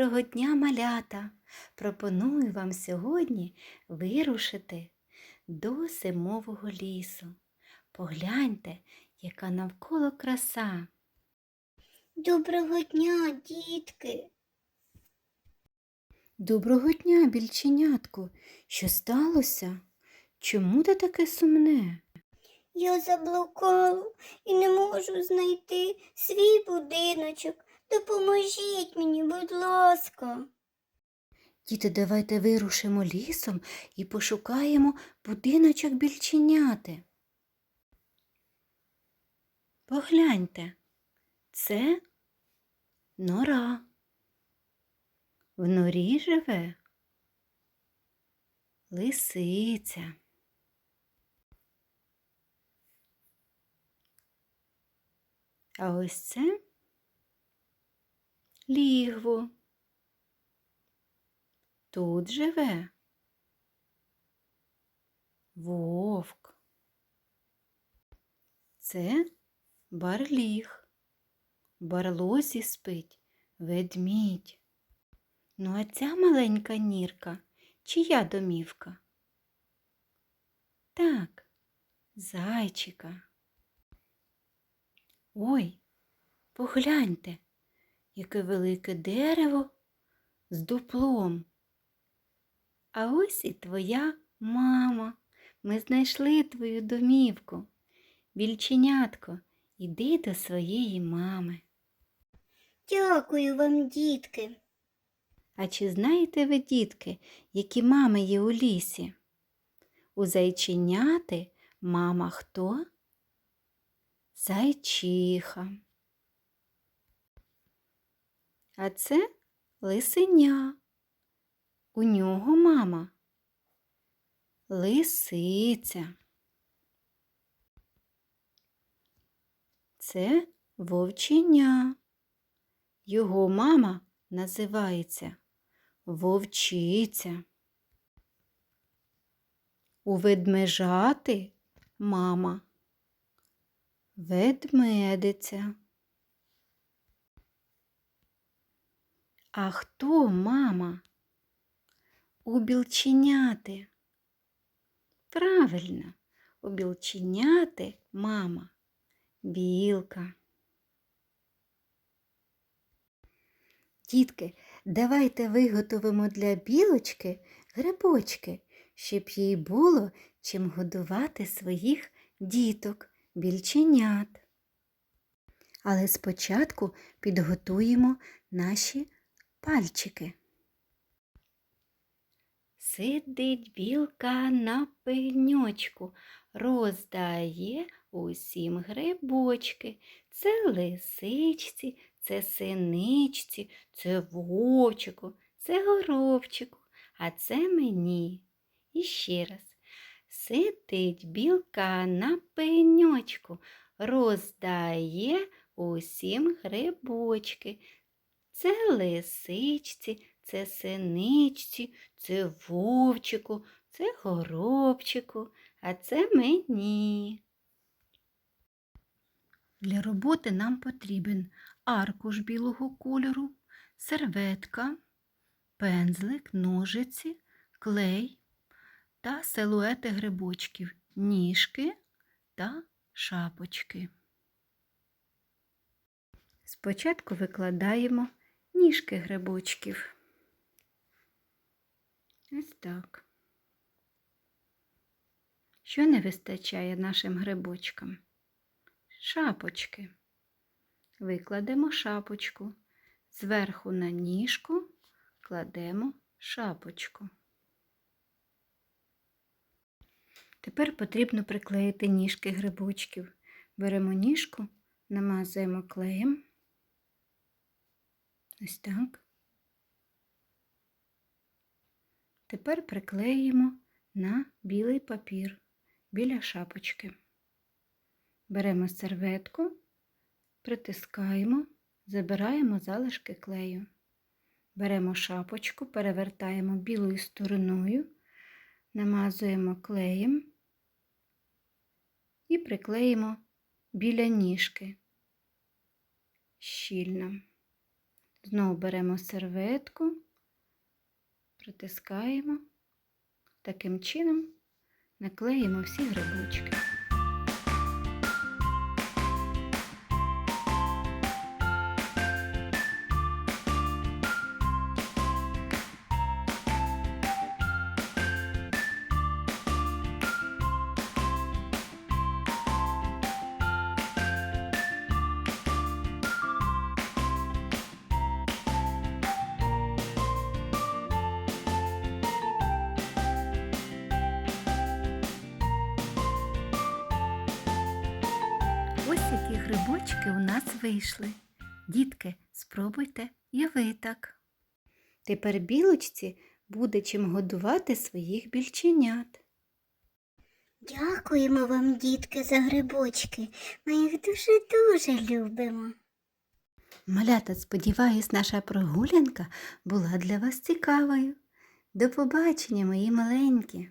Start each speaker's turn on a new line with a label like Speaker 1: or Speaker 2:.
Speaker 1: Доброго дня, малята! Пропоную вам сьогодні вирушити до зимового лісу. Погляньте, яка навколо краса.
Speaker 2: Доброго дня, дітки.
Speaker 1: Доброго дня, більченятку. Що сталося? Чому ти таке сумне?
Speaker 2: Я заблукала і не можу знайти свій будиночок. Допоможіть мені, будь ласка.
Speaker 1: Діти, давайте вирушимо лісом і пошукаємо будиночок більченяти. Погляньте, це нора. В норі живе лисиця. А ось це лігво. Тут живе вовк. Це барліг. В барлозі спить ведмідь. Ну, а ця маленька нірка чия домівка? Так, зайчика. Ой, погляньте, яке велике дерево з дуплом. А ось і твоя мама. Ми знайшли твою домівку. Більченятко, іди до своєї мами.
Speaker 2: Дякую вам, дітки.
Speaker 1: А чи знаєте ви, дітки, які мами є у лісі? У зайченяти мама хто? Зайчиха. А це лисеня. У нього мама лисиця. Це вовченя. Його мама називається вовчиця. У ведмежати мама ведмедиця. А хто мама? У білченяти. Правильно, у білченяти мама білка. Дітки, давайте виготовимо для білочки грибочки, щоб їй було чим годувати своїх діток, більченят. Але спочатку підготуємо наші пальчики. Сидить білка на пеньочку, роздає усім грибочки. Це лисичці, це синичці, це вовчику, це горобчику, а це мені. І ще раз. Сидить білка на пеньочку, роздає усім грибочки. Це лисичці, це синичці, це вовчику, це горобчику, а це мені. Для роботи нам потрібен аркуш білого кольору, серветка, пензлик, ножиці, клей та силуети грибочків, ніжки та шапочки. Спочатку викладаємо ніжки грибочків. Ось так. Що не вистачає нашим грибочкам? Шапочки. Викладемо шапочку. Зверху на ніжку кладемо шапочку. Тепер потрібно приклеїти ніжки грибочків. Беремо ніжку, намазуємо клеєм. Ось так. Тепер приклеїмо на білий папір біля шапочки. Беремо серветку, притискаємо, забираємо залишки клею. Беремо шапочку, перевертаємо білою стороною, намазуємо клеєм і приклеїмо біля ніжки щільно. Знову беремо серветку, притискаємо. Таким чином наклеїмо всі грибочки. Ось які грибочки у нас вийшли. Дітки, спробуйте і ви так. Тепер білочці буде чим годувати своїх більченят.
Speaker 2: Дякуємо вам, дітки, за грибочки. Ми їх дуже-дуже любимо.
Speaker 1: Малята, сподіваюсь, наша прогулянка була для вас цікавою. До побачення, мої маленькі.